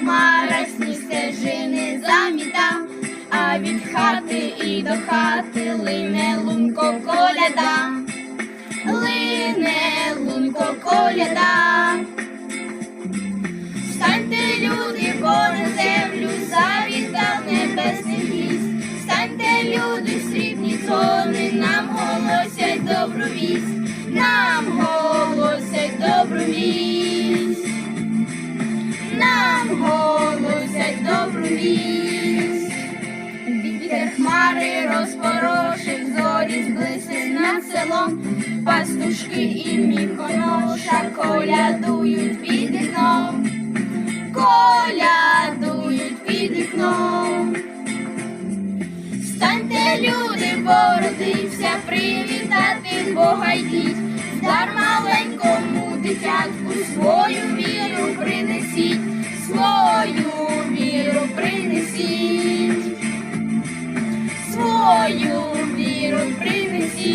хмара сніг стежини заміта, а від хати і до хати лине лунко коляда, лине лунко коляда. Станьте, люди, понад землю, завітав небесний гість. Станьте, люди, срібні трони, нам голосять добру вість, голосять добру вість. Вітер хмари розпорошив, зорі зблисне над селом, пастушки і міхоноша колядують під вікном колядують під вікном. Станьте, люди, породився, привітати Бога йдіть, свою віру принесіть, свою віру принесіть.